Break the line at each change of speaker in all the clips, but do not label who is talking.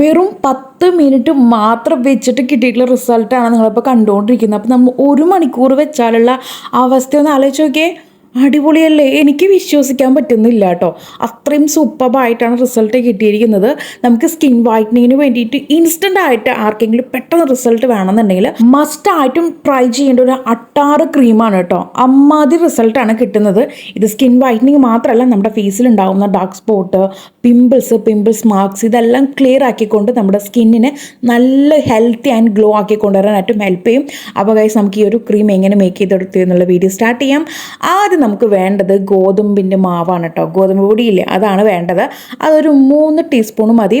വെറും പത്ത് മിനിറ്റ് മാത്രം വെച്ചിട്ട് കിട്ടിയിട്ടുള്ള റിസൾട്ടാണ് നിങ്ങളിപ്പോൾ കണ്ടുകൊണ്ടിരിക്കുന്നത്. അപ്പോൾ നമ്മൾ ഒരു മണിക്കൂർ വെച്ചാലുള്ള അവസ്ഥ ഒന്ന് ആലോചിച്ച് നോക്കിയേ. അടിപൊളിയല്ലേ? എനിക്ക് വിശ്വസിക്കാൻ പറ്റുന്നില്ല കേട്ടോ അത്രയും സൂപ്പറായിട്ടാണ് റിസൾട്ട് കിട്ടിയിരിക്കുന്നത്. നമുക്ക് സ്കിൻ വൈറ്റനിങ്ങിന് വേണ്ടിയിട്ട് ഇൻസ്റ്റന്റ് ആയിട്ട് ആർക്കെങ്കിലും പെട്ടെന്ന് റിസൾട്ട് വേണമെന്നുണ്ടെങ്കിൽ മസ്റ്റ് ആയിട്ടും ട്രൈ ചെയ്യേണ്ട ഒരു അട്ടാറ് ക്രീമാണ് കേട്ടോ അമ്മാതി റിസൾട്ടാണ് കിട്ടുന്നത്. ഇത് സ്കിൻ വൈറ്റനിങ് മാത്രമല്ല നമ്മുടെ ഫേസിൽ ഉണ്ടാകുന്ന dark spot pimples pimples marks ഇതെല്ലാം ക്ലിയർ ആക്കിക്കൊണ്ട് നമ്മുടെ സ്കിന്നിനെ നല്ല ഹെൽത്തി ആൻഡ് ഗ്ലോ ആക്കി കൊണ്ടുവരാനായിട്ടും ഹെൽപ്പ് ചെയ്യും. അപ്പോൾ ഗൈസ് നമുക്ക് ഈ ഒരു ക്രീം എങ്ങനെ മേക്ക് ചെയ്തെടുത്തു എന്നുള്ള വീഡിയോ സ്റ്റാർട്ട് ചെയ്യാം. ആദ്യം നമുക്ക് വേണ്ടത് ഗോതമ്പിന്റെ മാവാണ് കേട്ടോ. ഗോതമ്പ് പൊടിയില്ലേ അതാണ് വേണ്ടത്. അതൊരു മൂന്ന് ടീസ്പൂൺ മതി.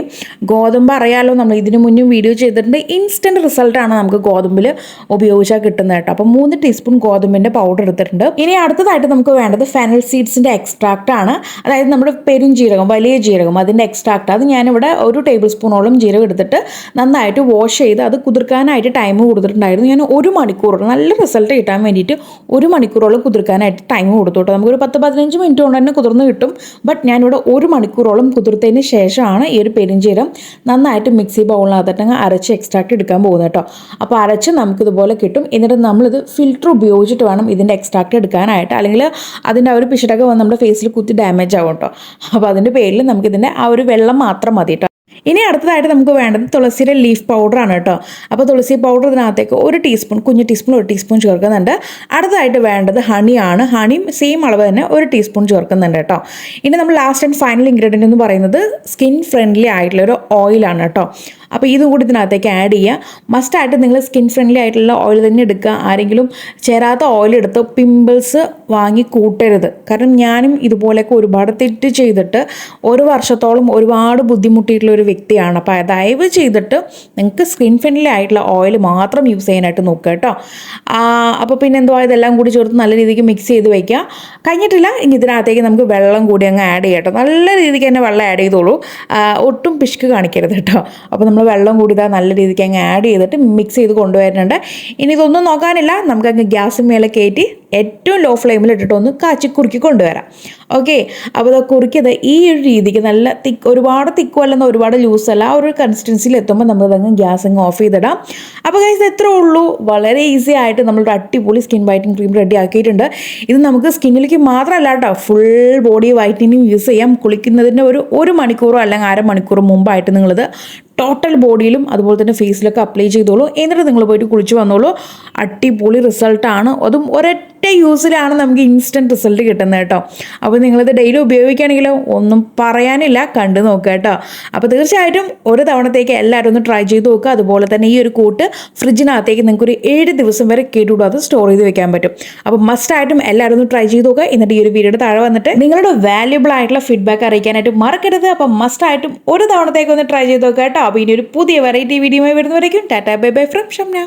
ഗോതമ്പ് അറിയാലോ നമ്മൾ ഇതിനു മുന്നും വീഡിയോ ചെയ്തിട്ടുണ്ട്. ഇൻസ്റ്റന്റ് റിസൾട്ടാണ് നമുക്ക് ഗോതമ്പിൽ ഉപയോഗിച്ചാൽ കിട്ടുന്നത് കേട്ടോ. അപ്പോൾ മൂന്ന് ടീസ്പൂൺ ഗോതമ്പിന്റെ പൗഡർ എടുത്തിട്ടുണ്ട്. ഇനി അടുത്തതായിട്ട് നമുക്ക് വേണ്ടത് ഫെനൽ സീഡ്സിന്റെ എക്സ്ട്രാക്റ്റ് ആണ്. അതായത് നമ്മുടെ പെരുംജീരകം വലിയ ജീരകം അതിന്റെ എക്സ്ട്രാക്റ്റ് അത് ഞാനിവിടെ ഒരു ടേബിൾ സ്പൂണോളം ജീരകം എടുത്തിട്ട് നന്നായിട്ട് വാഷ് ചെയ്ത് അത് കുതിർക്കാനായിട്ട് ടൈം കൊടുത്തിട്ടുണ്ടായിരുന്നു. ഞാൻ ഒരു മണിക്കൂർ നല്ല റിസൾട്ട് കിട്ടാൻ വേണ്ടിയിട്ട് ഒരു മണിക്കൂറോളം കുതിർക്കാനായിട്ട് ടൈം കൊടുത്തു കേട്ടോ നമുക്കൊരു പത്ത് പതിനഞ്ച് മിനിറ്റ് കൊണ്ട് തന്നെ കുതിർന്ന് കിട്ടും. ബട്ട് ഞാനിവിടെ ഒരു മണിക്കൂറോളം കുതിർത്തതിന് ശേഷമാണ് ഈ ഒരു പെരിഞ്ചീരം നന്നായിട്ട് മിക്സി ബൗളിനകത്തിട്ട് അങ്ങ് അരച്ച് എക്സ്ട്രാക്ട് എടുക്കാൻ പോകുന്നത് കേട്ടോ. അപ്പോൾ അരച്ച് നമുക്കിതുപോലെ കിട്ടും. എന്നിട്ട് നമ്മളിത് ഫിൽറ്റർ ഉപയോഗിച്ചിട്ട് വേണം ഇതിന്റെ എക്സ്ട്രാക്ട് എടുക്കാനായിട്ട്. അല്ലെങ്കിൽ അതിന്റെ ആ ഒരു പിശടൊക്കെ വന്ന് നമ്മുടെ ഫേസിൽ കുത്തി ഡാമേജ് ആവും കേട്ടോ. അപ്പോൾ അതിന്റെ പേരിൽ നമുക്കിതിന്റെ ആ ഒരു വെള്ളം മാത്രം മതി കേട്ടോ. ഇനി അടുത്തതായിട്ട് നമുക്ക് വേണ്ടത് തുളസിയുടെ ലീഫ് പൗഡറാണ് കേട്ടോ. അപ്പോൾ തുളസി പൗഡർ ഇതിനകത്തേക്ക് ഒരു ടീസ്പൂൺ കുഞ്ഞ് ടീസ്പൂൺ ഒരു ടീസ്പൂൺ ചേർക്കുന്നുണ്ട്. അടുത്തതായിട്ട് വേണ്ടത് ഹണിയാണ് ഹണിയും സെയിം അളവ് തന്നെ ഒരു ടീസ്പൂൺ ചേർക്കുന്നുണ്ട് കേട്ടോ. ഇനി നമ്മൾ ലാസ്റ്റ് ആൻഡ് ഫൈനൽ ഇൻഗ്രീഡിയന്റ് എന്ന് പറയുന്നത് സ്കിൻ ഫ്രണ്ട്ലി ആയിട്ടുള്ള ഒരു ഓയിലാണ് കേട്ടോ. അപ്പോൾ ഇതും കൂടി ഇതിനകത്തേക്ക് ആഡ് ചെയ്യുക മസ്റ്റായിട്ട് നിങ്ങൾ സ്കിൻ ഫ്രണ്ട്ലി ആയിട്ടുള്ള ഓയിൽ തന്നെ എടുക്കുക. ആരെങ്കിലും ചേരാത്ത ഓയിൽ എടുത്ത് പിമ്പിൾസ് വാങ്ങി കൂട്ടരുത്. കാരണം ഞാനും ഇതുപോലെയൊക്കെ ഒരുപാട് തെറ്റ് ചെയ്തിട്ട് ഒരു വർഷത്തോളം ഒരുപാട് ബുദ്ധിമുട്ടിയിട്ടുള്ള ഒരു വ്യക്തിയാണ്. അപ്പോൾ ദയവ് ചെയ്തിട്ട് നിങ്ങൾക്ക് സ്കിൻ ഫ്രണ്ട്ലി ആയിട്ടുള്ള ഓയിൽ മാത്രം യൂസ് ചെയ്യാനായിട്ട് നോക്കുക കേട്ടോ. അപ്പോൾ പിന്നെ എന്തോ ഇതെല്ലാം കൂടി ചേർത്ത് നല്ല രീതിക്ക് മിക്സ് ചെയ്ത് വയ്ക്കുക കഴിഞ്ഞിട്ടില്ല. ഇനി ഇതിനകത്തേക്ക് നമുക്ക് വെള്ളം കൂടി അങ്ങ് ആഡ് ചെയ്യട്ടോ നല്ല രീതിക്ക് തന്നെ വെള്ളം ആഡ് ചെയ്തോളൂ. ഒട്ടും പിശുക്ക് കാണിക്കരുത് കേട്ടോ. അപ്പോൾ നമ്മൾ വെള്ളം കൂടി ഇതാ നല്ല രീതിക്ക് അങ്ങ് ആഡ് ചെയ്തിട്ട് മിക്സ് ചെയ്ത് കൊണ്ടുവരുന്നുണ്ട്. ഇനി ഇതൊന്നും നോക്കാനില്ല. നമുക്ക് അങ്ങ് ഗ്യാസ് മേലെ കയറ്റി ഏറ്റവും ലോ ഫ്ലെയിമിൽ ഇട്ടിട്ട് ഒന്ന് കാച്ചി കുറുക്കി കൊണ്ടുവരാം. ഓക്കെ അപ്പോൾ ഇത് കുറുക്കിയത് ഈ ഒരു രീതിക്ക് നല്ല തിക്ക് ഒരുപാട് തിക്കും അല്ലെന്ന ഒരുപാട് ലൂസ് അല്ല. ആ ഒരു കൺസിസ്റ്റൻസിയിൽ എത്തുമ്പോൾ നമുക്കതങ്ങ് ഗ്യാസ് അങ്ങ് ഓഫ് ചെയ്തിടാം. അപ്പോൾ ഗൈസ് എത്ര ഉള്ളൂ. വളരെ ഈസി ആയിട്ട് നമ്മളൊരു അടിപൊളി സ്കിൻ വൈറ്റനിങ് ക്രീം റെഡി ആക്കിയിട്ടുണ്ട്. ഇത് നമുക്ക് സ്കിന്നിലേക്ക് മാത്രമല്ല കേട്ടോ ഫുൾ ബോഡി വൈറ്റനിങ് യൂസ് ചെയ്യാം. കുളിക്കുന്നതിന്റെ ഒരു ഒരു മണിക്കൂറോ അല്ലെങ്കിൽ അരമണിക്കൂറോ മുമ്പായിട്ട് നിങ്ങളിത് ടോട്ടൽ ബോഡിയിലും അതുപോലെ തന്നെ ഫേസിലൊക്കെ അപ്ലൈ ചെയ്തോളൂ. എന്നിട്ട് നിങ്ങൾ പോയിട്ട് കുളിച്ച് വന്നോളൂ. അടിപൊളി റിസൾട്ടാണ് അതും ഒരൊറ്റ യൂസിലാണ് നമുക്ക് ഇൻസ്റ്റന്റ് റിസൾട്ട് കിട്ടുന്നത് കേട്ടോ. അപ്പോൾ നിങ്ങളിത് ഡെയിലി ഉപയോഗിക്കുകയാണെങ്കിലോ ഒന്നും പറയാനില്ല കണ്ടു നോക്കുക കേട്ടോ. അപ്പോൾ തീർച്ചയായിട്ടും ഒരു തവണത്തേക്ക് എല്ലാവരും ഒന്ന് ട്രൈ ചെയ്ത് നോക്കുക. അതുപോലെ തന്നെ ഈ ഒരു കൂട്ട് ഫ്രിഡ്ജിനകത്തേക്ക് നിങ്ങൾക്ക് ഒരു ഏഴ് ദിവസം വരെ കേട്ടുകൂടാതെ സ്റ്റോർ ചെയ്ത് വെക്കാൻ പറ്റും. അപ്പോൾ മസ്റ്റായിട്ടും എല്ലാവരും ഒന്ന് ട്രൈ ചെയ്ത് നോക്കുക. എന്നിട്ട് ഈ ഒരു വീഡിയോയുടെ താഴെ വന്നിട്ട് നിങ്ങളുടെ വാല്യുബിൾ ആയിട്ടുള്ള ഫീഡ്ബാക്ക് അറിയിക്കാനായിട്ട് മറക്കരുത്. അപ്പം മസ്റ്റായിട്ടും ഒരു തവണത്തേക്ക് ഒന്ന് ട്രൈ ചെയ്ത് നോക്കുക കേട്ടോ. അപ്പോൾ ഇനി ഒരു പുതിയ വെറൈറ്റി വീഡിയോയുമായി വരുന്നവരേക്കും. Tata bye bye from Shamna